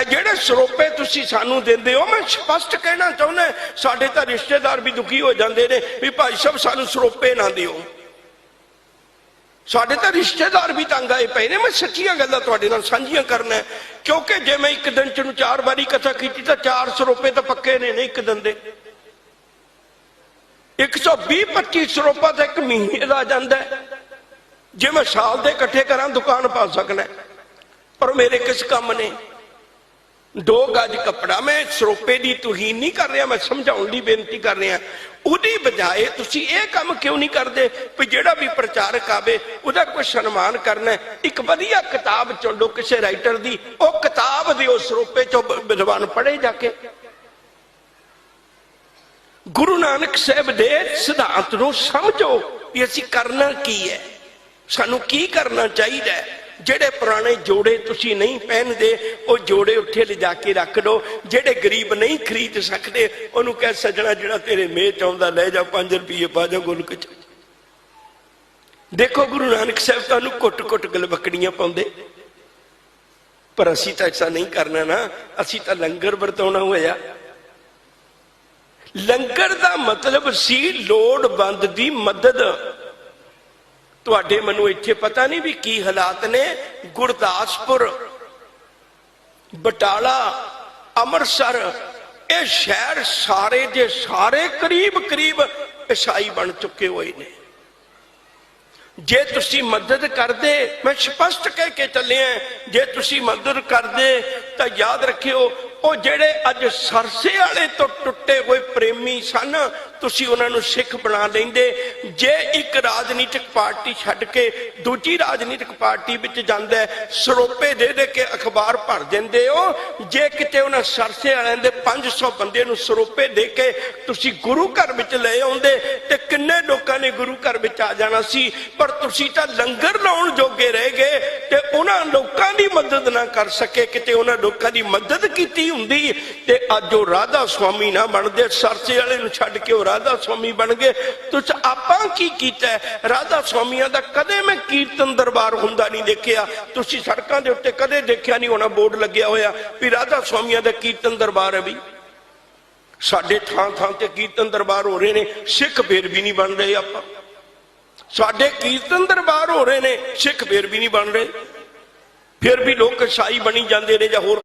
ਇਹ ਜਿਹੜੇ ਸਰੋਪੇ ਤੁਸੀਂ ਸਾਨੂੰ ਦਿੰਦੇ ਹੋ, ਮੈਂ ਸਪਸ਼ਟ ਕਹਿਣਾ ਚਾਹੁੰਦਾ ਸਾਡੇ ਤਾਂ ਰਿਸ਼ਤੇਦਾਰ ਵੀ ਦੁਖੀ ਹੋ ਜਾਂਦੇ ਨੇ ਵੀ ਭਾਈ ਸਾਹਿਬ ਸਾਨੂੰ ਸਰੋਪੇ ਨਾ ਦਿਓ। ਸਾਡੇ ਤਾਂ ਰਿਸ਼ਤੇਦਾਰ ਵੀ ਤੰਗ ਆਏ ਪਏ ਨੇ, ਮੈਂ ਸੱਚੀਆਂ ਗੱਲਾਂ ਤੁਹਾਡੇ ਨਾਲ ਸਾਂਝੀਆਂ ਕਰਨਾ ਕਿਉਂਕਿ ਜੇ ਮੈਂ ਇੱਕ ਦਿਨ ਚ ਨੂੰ ਚਾਰ ਵਾਰੀ ਕਥਾ ਕੀਤੀ ਤਾਂ 400 ਰੁਪਏ ਤਾਂ ਪੱਕੇ ਨੇ ਨਹੀਂ ਇੱਕ ਦਿਨ ਦੇ। 120 25 ਰੁਪਏ ਤਾਂ ਇੱਕ ਮਹੀਨੇ ਦਾ ਆ ਜਾਂਦਾ ਜੇ ਮੈਂ ਸਾਲ ਦੇ ਇਕੱਠੇ ਕਰਾਂ, ਦੁਕਾਨ ਪਾ ਸਕਣਾ ਹੈ। ਪਰ ਮੇਰੇ ਕਿਸ ਕੰਮ ਨੇ? ਦੋ ਗੱਜ ਕੱਪੜਾ ਮੈਂ ਸਰੋਪੇ ਦੀ ਤੁਹੀਨ ਨਹੀਂ ਕਰ ਰਿਹਾ, ਮੈਂ ਸਮਝਾਉਣ ਦੀ ਬੇਨਤੀ ਕਰ ਰਿਹਾ। ਉਹਦੀ ਬਜਾਏ ਤੁਸੀਂ ਇਹ ਕੰਮ ਕਿਉਂ ਨਹੀਂ ਕਰਦੇ ਵੀ ਜਿਹੜਾ ਵੀ ਪ੍ਰਚਾਰਕ ਆਵੇ, ਉਹਦਾ ਕੋਈ ਸਨਮਾਨ ਕਰਨਾ ਇੱਕ ਵਧੀਆ ਕਿਤਾਬ ਚੁਣੋ ਕਿਸੇ ਰਾਈਟਰ ਦੀ, ਉਹ ਕਿਤਾਬ ਦਿਓ ਸਰੋਪੇ ਚੋਂ ਵਿਦਵਾਨ ਪੜ੍ਹੇ ਜਾ ਕੇ। ਗੁਰੂ ਨਾਨਕ ਸਾਹਿਬ ਦੇ ਸਿਧਾਂਤ ਨੂੰ ਸਮਝੋ ਵੀ ਅਸੀਂ ਕਰਨਾ ਕੀ ਹੈ? ਸਾਨੂੰ ਕੀ ਕਰਨਾ ਚਾਹੀਦਾ ਹੈ? ਜਿਹੜੇ ਪੁਰਾਣੇ ਜੋੜੇ ਤੁਸੀਂ ਨਹੀਂ ਪਹਿਨਦੇ, ਉਹ ਜੋੜੇ ਉੱਥੇ ਲਿਜਾ ਕੇ ਰੱਖ ਦਿਓ ਜਿਹੜੇ ਗਰੀਬ ਨਹੀਂ ਖਰੀਦ ਸਕਦੇ, ਉਹਨੂੰ ਕਹਿ ਸਜਣਾ, ਜਿਹੜਾ ਤੇਰੇ ਮੇਹ ਚ ਆਉਂਦਾ, ਲੈ ਜਾ 5 ਰੁਪਏ ਪਾ ਜਾ ਗੁਲਕ ਚ। ਦੇਖੋ ਗੁਰੂ ਨਾਨਕ ਸਾਹਿਬ ਤੁਹਾਨੂੰ ਕੁੱਟ-ਕੁੱਟ ਗਲਬਕੜੀਆਂ ਪਾਉਂਦੇ। ਪਰ ਅਸੀਂ ਤਾਂ ਐਸਾ ਨਹੀਂ ਕਰਨਾ ਨਾ, ਅਸੀਂ ਤਾਂ ਲੰਗਰ ਵਰਤਾਉਣਾ ਹੋਇਆ। ਲੰਗਰ ਦਾ ਮਤਲਬ ਸੀ ਲੋੜਵੰਦ ਦੀ ਮਦਦ। ਤੁਹਾਡੇ ਮੈਨੂੰ ਇੱਥੇ ਪਤਾ ਨਹੀਂ ਵੀ ਕੀ ਹਾਲਾਤ ਨੇ, ਗੁਰਦਾਸਪੁਰ, ਬਟਾਲਾ, ਅੰਮ੍ਰਿਤਸਰ, ਇਹ ਸ਼ਹਿਰ ਸਾਰੇ ਦੇ ਸਾਰੇ ਕਰੀਬ ਕਰੀਬ ਈਸਾਈ ਬਣ ਚੁੱਕੇ ਹੋਏ ਨੇ। ਜੇ ਤੁਸੀਂ ਮਦਦ ਕਰਦੇ, ਮੈਂ ਸਪਸ਼ਟ ਕਹਿ ਕੇ ਚੱਲਿਆ, ਜੇ ਤੁਸੀਂ ਮਦਦ ਕਰਦੇ, ਤਾਂ ਯਾਦ ਰੱਖਿਓ ਉਹ ਜਿਹੜੇ ਅੱਜ ਸਰਸੇ ਵਾਲੇ ਤੋਂ ਟੁੱਟੇ ਹੋਏ ਪ੍ਰੇਮੀ ਸਨ, ਤੁਸੀਂ ਉਹਨਾਂ ਨੂੰ ਸਿੱਖ ਬਣਾ ਲੈਂਦੇ। ਜੇ ਇੱਕ ਰਾਜਨੀਤਿਕ ਪਾਰਟੀ ਛੱਡ ਕੇ ਦੂਜੀ ਰਾਜਨੀਤਿਕ ਪਾਰਟੀ ਵਿੱਚ ਜਾਂਦਾ ਸਰੋਪੇ ਦੇ ਦੇ ਕੇ ਅਖਬਾਰ ਭਰ ਦਿੰਦੇ ਹੋ। ਜੇ ਕਿਤੇ ਉਹਨਾਂ ਸਰਸੇ ਵਾਲਿਆਂ ਦੇ 500 ਬੰਦੇ ਨੂੰ ਸਰੋਪੇ ਦੇ ਕੇ ਤੁਸੀਂ ਗੁਰੂ ਘਰ ਵਿੱਚ ਲੈ ਆਉਂਦੇ, ਤੇ ਕਿੰਨੇ ਲੋਕਾਂ ਨੇ ਗੁਰੂ ਘਰ ਵਿੱਚ ਆ ਜਾਣਾ ਸੀ। ਪਰ ਤੁਸੀਂ ਤਾਂ ਲੰਗਰ ਲਾਉਣ ਜੋਗੇ ਰਹਿ ਗਏ, ਤੇ ਉਹਨਾਂ ਲੋਕਾਂ ਦੀ ਮਦਦ ਨਾ ਕਰ ਸਕੇ, ਕਿਤੇ ਉਹਨਾਂ ਲੋਕਾਂ ਦੀ ਮਦਦ ਕੀਤੀ ਹੁੰਦੀ ਤੇ ਅੱਜ ਉਹ ਰਾਧਾ ਸੁਆਮੀ ਨਾ ਬਣਦੇ, ਸਰਸੇ ਵਾਲੇ ਨੂੰ ਛੱਡ ਕੇ ਉਹ ਰਾਧਾ ਸੁਆਮੀ ਬਣ ਗਏ। ਤੁਸੀਂ ਆਪਾਂ ਕੀ ਕੀਤਾ? ਰਾਧਾ ਸੁਆਮੀਆਂ ਦਾ ਕਦੇ ਮੈਂ ਕੀਰਤਨ ਦਰਬਾਰ ਹੁੰਦਾ ਨਹੀਂ ਦੇਖਿਆ। ਤੁਸੀਂ ਸੜਕਾਂ ਦੇ ਉੱਤੇ ਕਦੇ ਦੇਖਿਆ ਨਹੀਂ ਹੋਣਾ ਬੋਰਡ ਲੱਗਿਆ ਹੋਇਆ ਵੀ ਰਾਧਾ ਸੁਆਮੀਆਂ ਦਾ ਕੀਰਤਨ ਦਰਬਾਰ ਹੈ ਵੀ। ਸਾਡੇ ਥਾਂ ਥਾਂ ਤੇ ਕੀਰਤਨ ਦਰਬਾਰ ਹੋ ਰਹੇ ਨੇ, ਸਿੱਖ ਫੇਰ ਵੀ ਨਹੀਂ ਬਣ ਰਹੇ ਆਪਾਂ। ਸਾਡੇ ਕੀਰਤਨ ਦਰਬਾਰ ਹੋ ਰਹੇ ਨੇ, ਸਿੱਖ ਫੇਰ ਵੀ ਨਹੀਂ ਬਣ ਰਹੇ। ਫਿਰ ਵੀ ਲੋਕ ਈਸਾਈ ਬਣੀ ਜਾਂਦੇ ਨੇ ਜਾਂ ਹੋਰ